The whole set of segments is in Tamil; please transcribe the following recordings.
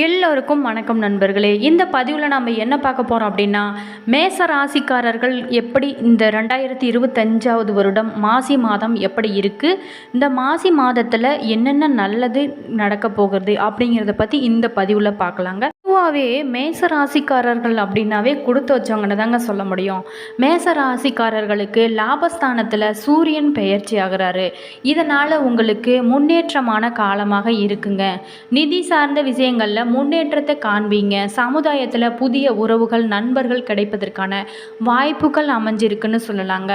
எல்லோருக்கும் வணக்கம் நண்பர்களே. இந்த பதிவில் நம்ம என்ன பார்க்க போகிறோம் அப்படின்னா மேச ராசிக்காரர்கள் எப்படி இந்த ரெண்டாயிரத்தி இருபத்தஞ்சாவது வருடம் மாசி மாதம் எப்படி இருக்குது இந்த மாசி மாதத்தில் என்னென்ன நல்லது நடக்க போகிறது அப்படிங்கிறத பற்றி இந்த பதிவில் பார்க்கலாங்க. பொதுவாகவே மேச ராசிக்காரர்கள் அப்படின்னாவே கொடுத்து வச்சவங்கன்னு தாங்க சொல்ல முடியும். மேச ராசிக்காரர்களுக்கு லாபஸ்தானத்தில் சூரியன் பெயர்ச்சி ஆகிறாரு. இதனால் உங்களுக்கு முன்னேற்றமான காலமாக இருக்குங்க. நிதி சார்ந்த விஷயங்களில் முன்னேற்றத்தை காண்பீங்க. சமுதாயத்தில் புதிய உறவுகள் நண்பர்கள் கிடைப்பதற்கான வாய்ப்புகள் அமைஞ்சிருக்குன்னு சொல்லலாங்க.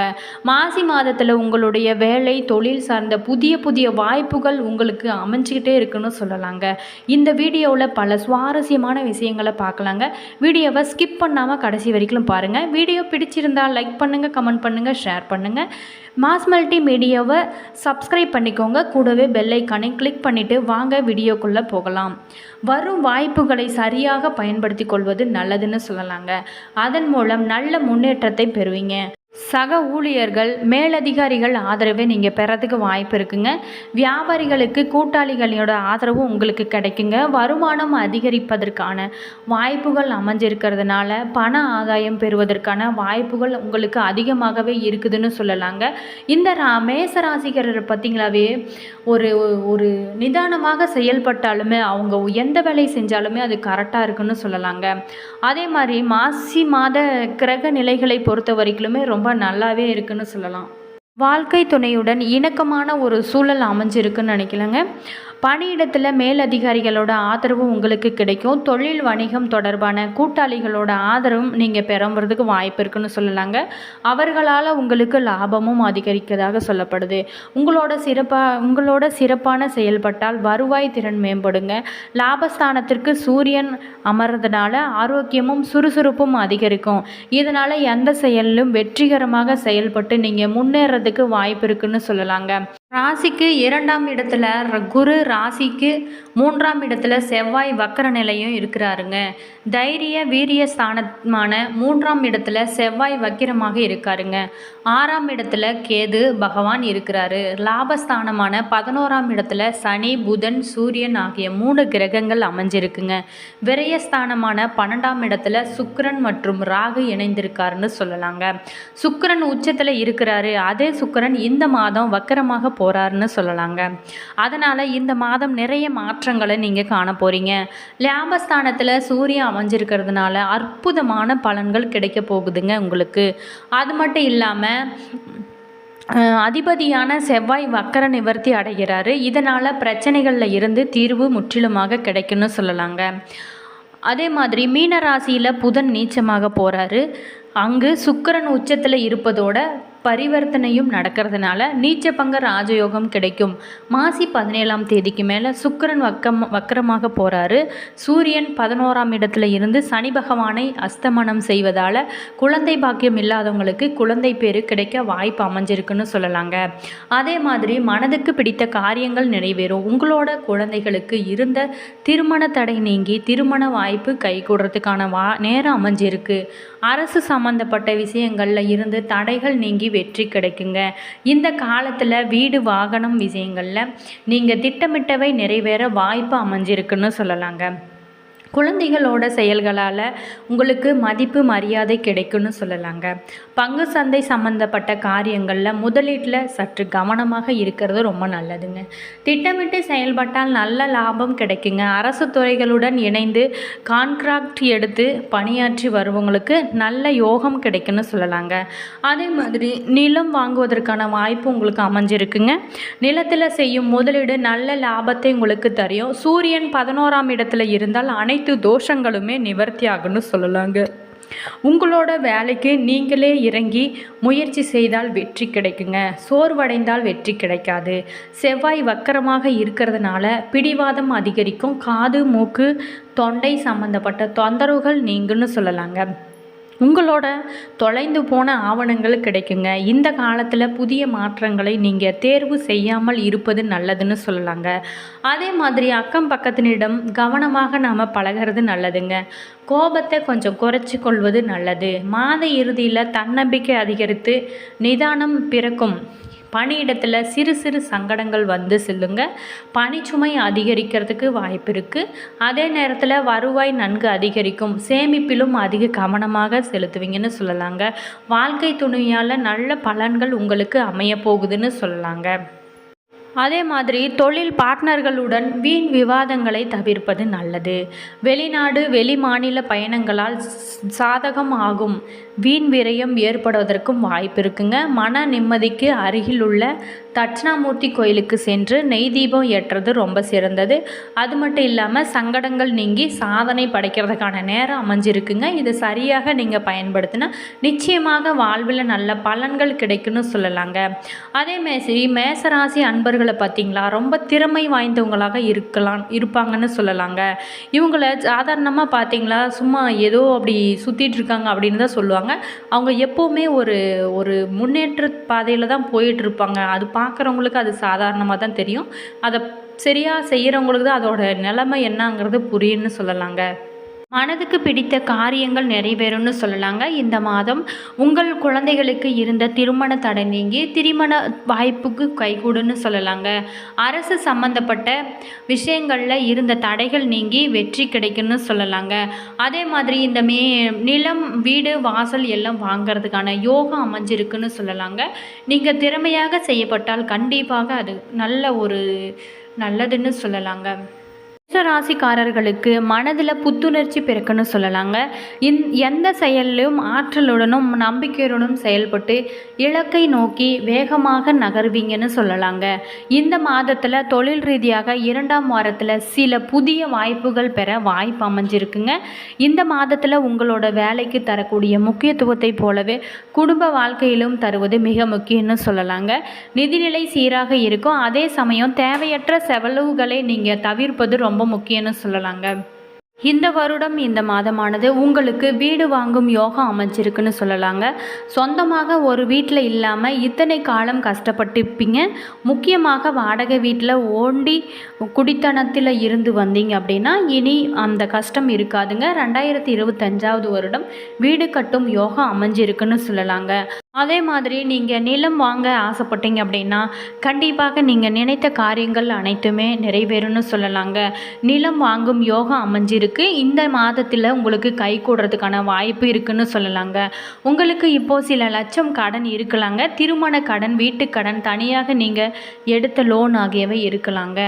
மாசி மாதத்தில் உங்களுடைய வேலை தொழில் சார்ந்த புதிய புதிய வாய்ப்புகள் உங்களுக்கு அமைஞ்சிக்கிட்டே இருக்குன்னு சொல்லலாங்க. இந்த வீடியோவில் பல சுவாரஸ்யமான விஷயங்களை பார்க்கலாங்க. வீடியோவை ஸ்கிப் பண்ணாமல் கடைசி வரைக்கும் பாருங்கள் வீடியோ பிடிச்சிருந்தால் லைக் பண்ணுங்கள் கமெண்ட் பண்ணுங்கள் ஷேர் பண்ணுங்கள் மாஸ் மல்டி மீடியாவை சப்ஸ்கிரைப் பண்ணிக்கோங்க. கூடவே பெல்லைக்கானை கிளிக் பண்ணிவிட்டு வாங்க வீடியோக்குள்ளே போகலாம். வரும் வாய்ப்புகளை சரியாக பயன்படுத்தி கொள்வது நல்லதுன்னு சொல்லலாங்க. அதன் மூலம் நல்ல முன்னேற்றத்தை பெறுவீங்க. சக ஊழியர்கள் மேலதிகாரிகள் ஆதரவை நீங்கள் பெறதுக்கு வாய்ப்பு இருக்குங்க. வியாபாரிகளுக்கு கூட்டாளிகளோட ஆதரவும் உங்களுக்கு கிடைக்குங்க. வருமானம் அதிகரிப்பதற்கான வாய்ப்புகள் அமைஞ்சிருக்கிறதுனால பண ஆதாயம் பெறுவதற்கான வாய்ப்புகள் உங்களுக்கு அதிகமாகவே இருக்குதுன்னு சொல்லலாங்க. இந்த ரா மேச ராசிகரர் பார்த்தீங்களாவே ஒரு ஒரு நிதானமாக செயல்பட்டாலுமே அவங்க எந்த வேலை செஞ்சாலுமே அது கரெக்டாக இருக்குன்னு சொல்லலாங்க. அதே மாதிரி மாசி மாத கிரக நிலைகளை பொறுத்த வரைக்குமே ரொம்ப நல்லாவே இருக்குன்னு சொல்லலாம். வாழ்க்கை துணையுடன் இணக்கமான ஒரு சூழல் அமைஞ்சிருக்குன்னு நினைக்கலங்க. பணியிடத்தில் மேலதிகாரிகளோட ஆதரவு உங்களுக்கு கிடைக்கும். தொழில் வணிகம் தொடர்பான கூட்டாளிகளோட ஆதரவும் நீங்கள் பெறம்புறதுக்கு வாய்ப்பு இருக்குன்னு சொல்லலாங்க. அவர்களால் உங்களுக்கு லாபமும் அதிகரிக்கிறதாக சொல்லப்படுது. உங்களோட சிறப்பாக உங்களோட சிறப்பான செயல்பட்டால் வருவாய் திறன் மேம்படுங்க. லாபஸ்தானத்திற்கு சூரியன் அமர்றதுனால ஆரோக்கியமும் சுறுசுறுப்பும் அதிகரிக்கும். இதனால் எந்த செயலிலும் வெற்றிகரமாக செயல்பட்டு நீங்கள் முன்னேறதுக்கு வாய்ப்பு இருக்குன்னு சொல்லலாங்க. ராசிக்கு இரண்டாம் இடத்துல ர- குரு ராசிக்கு மூன்றாம் இடத்துல செவ்வாய் வக்கர நிலையும் இருக்கிறாருங்க. தைரிய வீரிய ஸ்தானமான மூன்றாம் இடத்துல செவ்வாய் வக்கிரமாக இருக்காருங்க. ஆறாம் இடத்துல கேது பகவான் இருக்கிறாரு. லாபஸ்தானமான பதினோராம் இடத்துல சனி புதன் சூரியன் ஆகிய மூணு கிரகங்கள் அமைஞ்சிருக்குங்க. விரயஸ்தானமான பன்னெண்டாம் இடத்துல சுக்கரன் மற்றும் ராகு இணைந்திருக்காருன்னு சொல்லலாங்க. சுக்கரன் உச்சத்தில் இருக்கிறாரு. அதே சுக்கரன் இந்த மாதம் வக்கரமாக போகிறாருன்னு சொல்லலாங்க. அதனால் இந்த மாதம் நிறைய மாற்றங்களை நீங்கள் காண போகிறீங்க லாபஸ்தானத்தில் சூரியன் அமைஞ்சிருக்கிறதுனால அற்புதமான பலன்கள் கிடைக்க போகுதுங்க உங்களுக்கு. அது மட்டும் இல்லாமல் அதிபதியான செவ்வாய் வக்கர நிவர்த்தி அடைகிறாரு. இதனால் பிரச்சனைகளில் இருந்து தீர்வு முற்றிலுமாக கிடைக்கும்னு சொல்லலாங்க. அதே மாதிரி மீனராசியில் புதன் நீச்சமாக போகிறாரு அங்கு சுக்கிரன் உச்சத்தில் இருப்பதோட பரிவர்த்தனையும் நடக்கிறதுனால நீச்சபங்க ராஜயோகம் கிடைக்கும். மாசி பதினேழாம் தேதிக்கு மேலே சுக்கரன் வக்கம் வக்கரமாக போகிறாரு சூரியன் பதினோராம் இடத்துல இருந்து சனி பகவானை அஸ்தமனம் செய்வதால் குழந்தை பாக்கியம் இல்லாதவங்களுக்கு குழந்தை பேர் கிடைக்க வாய்ப்பு அமைஞ்சிருக்குன்னு சொல்லலாங்க. அதே மாதிரி மனதுக்கு பிடித்த காரியங்கள் நிறைவேறும். உங்களோட குழந்தைகளுக்கு இருந்த திருமண தடை நீங்கி திருமண வாய்ப்பு கைகூடுறதுக்கான வா நேரம் அமைஞ்சிருக்கு. அரசு சம்மந்தப்பட்ட விஷயங்களில் இருந்து தடைகள் நீங்கி வெற்றி கிடைக்குங்க. இந்த காலத்தில் வீடு வாகனம் விஷயங்களில் நீங்கள் திட்டமிட்டவை நிறைவேற வாய்ப்பு அமைஞ்சிருக்குன்னு சொல்லலாங்க. குழந்தைகளோட செயல்களால் உங்களுக்கு மதிப்பு மரியாதை கிடைக்கும்னு சொல்லலாங்க. பங்கு சந்தை சம்மந்தப்பட்ட காரியங்களில் முதலீட்டில் சற்று கவனமாக இருக்கிறது ரொம்ப நல்லதுங்க. திட்டமிட்டு செயல்பட்டால் நல்ல லாபம் கிடைக்குங்க. அரசு துறைகளுடன் இணைந்து கான்ட்ராக்ட் எடுத்து பணியாற்றி வருவங்களுக்கு நல்ல யோகம் கிடைக்குன்னு சொல்லலாங்க. அதே மாதிரி நிலம் வாங்குவதற்கான வாய்ப்பு உங்களுக்கு அமைஞ்சிருக்குங்க. நிலத்தில் செய்யும் முதலீடு நல்ல லாபத்தை உங்களுக்கு தரும். சூரியன் பதினோராம் இடத்துல இருந்தால் அனை அனைத்து தோஷங்களுமே நிவர்த்தி ஆகும்னு சொல்லலாங்க. உங்களோட வேலைக்கு நீங்களே இறங்கி முயற்சி செய்தால் வெற்றி கிடைக்குங்க. சோர்வடைந்தால் வெற்றி கிடைக்காது. செவ்வாய் வக்கரமாக இருக்கிறதுனால பிடிவாதம் அதிகரிக்கும். காது மூக்கு தொண்டை சம்பந்தப்பட்ட தொந்தரவுகள் நீங்குன்னு சொல்லலாங்க. உங்களோட தொலைந்து போன ஆவணங்கள் கிடைக்குங்க. இந்த காலத்தில் புதிய மாற்றங்களை நீங்கள் தேர்வு செய்யாமல் இருப்பது நல்லதுன்னு சொல்லலாங்க. அதே மாதிரி அக்கம் பக்கத்தினிடம் கவனமாக நாம் பழகிறது நல்லதுங்க. கோபத்தை கொஞ்சம் குறைச்சி கொள்வது நல்லது. மாத இறுதியில் தன்னம்பிக்கை அதிகரித்து நிதானம் பிறக்கும். பணியிடத்தில் சிறு சிறு சங்கடங்கள் வந்து செல்லுங்க. பணிச்சுமை அதிகரிக்கிறதுக்கு வாய்ப்பு இருக்குது அதே நேரத்தில் வருவாய் நன்கு அதிகரிக்கும். சேமிப்பிலும் அதிக கவனமாக செலுத்துவீங்கன்னு சொல்லலாங்க. வாழ்க்கை துணையால் நல்ல பலன்கள் உங்களுக்கு அமைய போகுதுன்னு சொல்லலாங்க. அதே மாதிரி தொழில் பார்ட்னர்களுடன் வீண் விவாதங்களை தவிர்ப்பது நல்லது. வெளிநாடு வெளி மாநில பயணங்களால் சாதகம் ஆகும். வீண் விரயம் ஏற்படுவதற்கும் வாய்ப்பு இருக்குங்க. மன நிம்மதிக்கு அருகில் உள்ள தட்சிணாமூர்த்தி கோயிலுக்கு சென்று நெய் தீபம் ஏற்றுறது ரொம்ப சிறந்தது. அது மட்டும் இல்லாமல் சங்கடங்கள் நீங்கி சாதனை படைக்கிறதுக்கான நேரம் அமைஞ்சிருக்குங்க. இது சரியாக நீங்கள் பயன்படுத்தினா நிச்சயமாக வாழ்வில் நல்ல பலன்கள் கிடைக்குன்னு சொல்லலாங்க. அதே மாதிரி மேசராசி அன்பர்களை பார்த்தீங்களா? ரொம்ப திறமை வாய்ந்தவங்களாக இருக்கலாம் இருப்பாங்கன்னு சொல்லலாங்க. இவங்கள சாதாரணமாக பார்த்தீங்களா? சும்மா ஏதோ அப்படி சுற்றிட்டு இருக்காங்க அப்படின்னு தான் சொல்லுவாங்க. அவங்க எப்போவுமே ஒரு ஒரு முன்னேற்ற பாதையில் தான் போயிட்டுருப்பாங்க. அது பார்க்குறவங்களுக்கு அது சாதாரணமாக தான் தெரியும். அதை சரியாக செய்கிறவங்களுக்கு தான் அதோட நிலைமை என்னங்கிறது புரியும்னு சொல்லலாங்க. மனதுக்கு பிடித்த காரியங்கள் நிறைவேறும்னு சொல்லலாங்க. இந்த மாதம் உங்கள் குழந்தைகளுக்கு இருந்த திருமண தடை நீங்கி திருமண வாய்ப்புக்கு கைகூடுன்னு சொல்லலாங்க. அரசு சம்பந்தப்பட்ட விஷயங்களில் இருந்த தடைகள் நீங்கி வெற்றி கிடைக்கும்னு சொல்லலாங்க. அதே மாதிரி இந்த மே நிலம் வீடு வாசல் எல்லாம் வாங்கிறதுக்கான யோகம் அமைஞ்சிருக்குன்னு சொல்லலாங்க. நீங்கள் திறமையாக செய்யப்பட்டால் கண்டிப்பாக அது நல்ல ஒரு நல்லதுன்னு சொல்லலாங்க. ராசிக்காரர்களுக்கு மனதில் புத்துணர்ச்சி பிறக்குன்னு சொல்லலாங்க. இந் எந்த செயல்லையும் ஆற்றலுடனும் நம்பிக்கையுடனும் செயல்பட்டு இலக்கை நோக்கி வேகமாக நகர்வீங்கன்னு சொல்லலாங்க. இந்த மாதத்தில் தொழில் ரீதியாக இரண்டாம் வாரத்தில் சில புதிய வாய்ப்புகள் பெற வாய்ப்பு அமைஞ்சிருக்குங்க. இந்த மாதத்தில் உங்களோட வேலைக்கு தரக்கூடிய முக்கியத்துவத்தை போலவே குடும்ப வாழ்க்கையிலும் தருவது மிக முக்கியம்னு சொல்லலாங்க. நிதிநிலை சீராக இருக்கும். அதே சமயம் தேவையற்ற செலவுகளை நீங்கள் தவிர்ப்பது ரொம்ப ரொம்ப முக்கியம்னு சொல்லலாங்க. இந்த வருடம் இந்த மாதமானது உங்களுக்கு வீடு வாங்கும் யோகம் அமைஞ்சிருக்குன்னு சொல்லலாங்க. சொந்தமாக ஒரு வீட்டில் இல்லாமல் இத்தனை காலம் கஷ்டப்பட்டுப்பீங்க முக்கியமாக வாடகை வீட்டில் ஓண்டி குடித்தனத்தில் இருந்து வந்தீங்க அப்படின்னா இனி அந்த கஷ்டம் இருக்காதுங்க. ரெண்டாயிரத்தி இருபத்தஞ்சாவது வருடம் வீடு கட்டும் யோகம் அமைஞ்சிருக்குன்னு சொல்லலாங்க. அதே மாதிரி நீங்கள் நிலம் வாங்க ஆசைப்பட்டீங்க அப்படின்னா கண்டிப்பாக நீங்கள் நினைத்த காரியங்கள் அனைத்துமே நிறைவேறும்னு சொல்லலாங்க. நிலம் வாங்கும் யோகம் அமைஞ்சிருக்கு. இந்த மாதத்தில் உங்களுக்கு கை கூடுறதுக்கான வாய்ப்பு இருக்குன்னு சொல்லலாங்க. உங்களுக்கு இப்போது சில லட்சம் கடன் இருக்கலாங்க. திருமண கடன் வீட்டு கடன் தனியாக நீங்கள் எடுத்த லோன் ஆகியவை இருக்கலாங்க.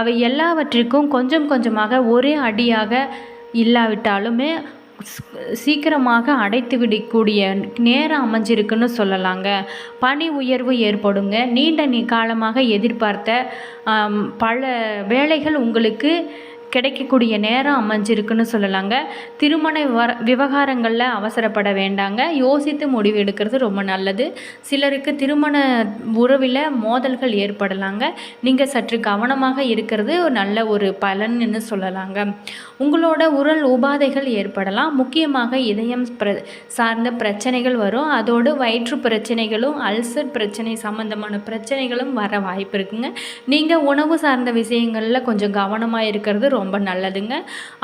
அவை எல்லாவற்றிற்கும் கொஞ்சம் கொஞ்சமாக ஒரே அடியாக இல்லாவிட்டாலுமே சீக்கிரமாக அடைத்து விடக்கூடிய நேரம் அமைஞ்சிருக்குன்னு சொல்லலாங்க. பணி உயர்வு ஏற்படுங்க. நீண்ட நீ காலமாக எதிர்பார்த்த பல வேலைகள் உங்களுக்கு கிடைக்கக்கூடிய நேரம் அமைஞ்சிருக்குன்னு சொல்லலாங்க. திருமண வர விவகாரங்களில் அவசரப்பட வேண்டாங்க. யோசித்து முடிவு எடுக்கிறது ரொம்ப நல்லது. சிலருக்கு திருமண உறவில் மோதல்கள் ஏற்படலாங்க. நீங்கள் சற்று கவனமாக இருக்கிறது ஒரு நல்ல ஒரு பலன்னு சொல்லலாங்க. உங்களோட உரல் உபாதைகள் ஏற்படலாம். முக்கியமாக இதயம் பிர சார்ந்த பிரச்சனைகள் வரும். அதோடு வயிற்று பிரச்சனைகளும் அல்சர் பிரச்சனை சம்மந்தமான பிரச்சனைகளும் வர வாய்ப்பு இருக்குங்க. நீங்கள் உணவு சார்ந்த விஷயங்களில் கொஞ்சம் கவனமாக இருக்கிறது ரொம்ப நல்லதுங்க.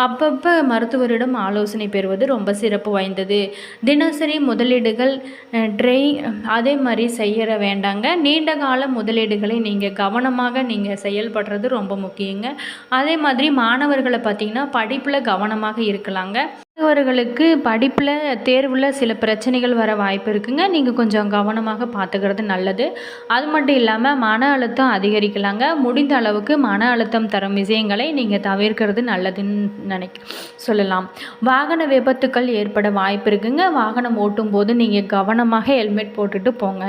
அப்பப்போ மருத்துவரிடம் ஆலோசனை பெறுவது ரொம்ப சிறப்பு வாய்ந்தது. தினசரி முதலீடுகள் ட்ரை அதே மாதிரி செய்யற வேண்டாங்க. நீண்ட கால முதலீடுகளை நீங்கள் கவனமாக நீங்கள் செயல்படுறது ரொம்ப முக்கியங்க. அதே மாதிரி மாணவர்களை பார்த்தீங்கன்னா படிப்பில் கவனமாக இருக்கலாங்க. மாணவர்களுக்கு படிப்பில் தேர்வில் சில பிரச்சனைகள் வர வாய்ப்பு இருக்குங்க. நீங்கள் கொஞ்சம் கவனமாக பார்த்துக்கிறது நல்லது. அது மட்டும் இல்லாமல் மன அழுத்தம் அதிகரிக்கலாங்க. முடிந்த அளவுக்கு மன அழுத்தம் தரும் விஷயங்களை நீங்கள் தவிர்க்கிறது நல்லதுன்னு நினைக்க சொல்லலாம். வாகன விபத்துக்கள் ஏற்பட வாய்ப்பு இருக்குங்க. வாகனம் ஓட்டும் போது நீங்கள் கவனமாக ஹெல்மெட் போட்டுட்டு போங்க.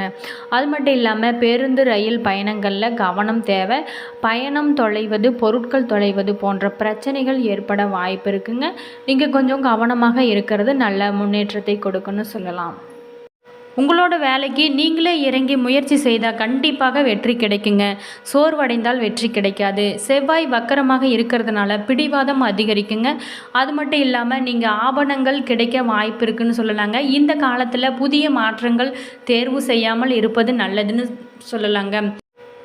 அது மட்டும் இல்லாமல் பேருந்து ரயில் பயணங்களில் கவனம் தேவை. பயணம் தொலைவது பொருட்கள் தொலைவது போன்ற பிரச்சனைகள் ஏற்பட வாய்ப்பு இருக்குங்க. நீங்கள் கொஞ்சம் கவனம் கவனமாக இருக்கிறது நல்ல முன்னேற்றத்தை கொடுக்குன்னு சொல்லலாம். உங்களோட வேலைக்கு நீங்களே இறங்கி முயற்சி செய்தால் கண்டிப்பாக வெற்றி கிடைக்குங்க. சோர்வடைந்தால் வெற்றி கிடைக்காது. செவ்வாய் வக்கரமாக இருக்கிறதுனால பிடிவாதம் அதிகரிக்குங்க. அது மட்டும் இல்லாமல் நீங்கள் ஆபணங்கள் கிடைக்க வாய்ப்பு இருக்குன்னு சொல்லலாங்க. இந்த காலத்தில் புதிய மாற்றங்கள் தேர்வு செய்யாமல் இருப்பது நல்லதுன்னு சொல்லலாங்க.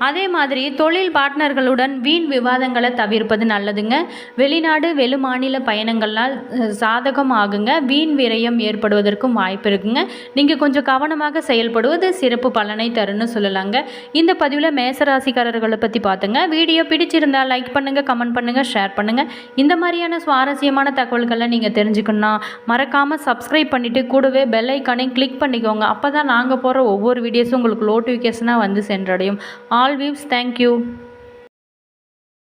அதே மாதிரி தொழில் பார்ட்னர்களுடன் வீண் விவாதங்களை தவிர்ப்பது நல்லதுங்க. வெளிநாடு வெளிமாநில பயணங்களால் சாதகம் ஆகுங்க வீண் விரயம் ஏற்படுவதற்கும் வாய்ப்பு இருக்குங்க. நீங்கள் கொஞ்சம் கவனமாக செயல்படுவது சிறப்பு பலனை தருன்னு சொல்லலாங்க. இந்த பதிவில் மேசராசிக்காரர்களை பற்றி பார்த்துங்க வீடியோ பிடிச்சிருந்தால் லைக் பண்ணுங்கள் கமெண்ட் பண்ணுங்கள் ஷேர் பண்ணுங்கள் இந்த மாதிரியான சுவாரஸ்யமான தகவல்களை நீங்கள் தெரிஞ்சுக்கணுன்னா மறக்காமல் சப்ஸ்கிரைப் பண்ணிவிட்டு கூடவே பெல் ஐக்கானையும் கிளிக் பண்ணிக்கோங்க. அப்போ தான் நாங்கள் போகிற ஒவ்வொரு வீடியோஸும் உங்களுக்கு நோட்டிஃபிகேஷனாக வந்து சென்றடையும். All all views thank you.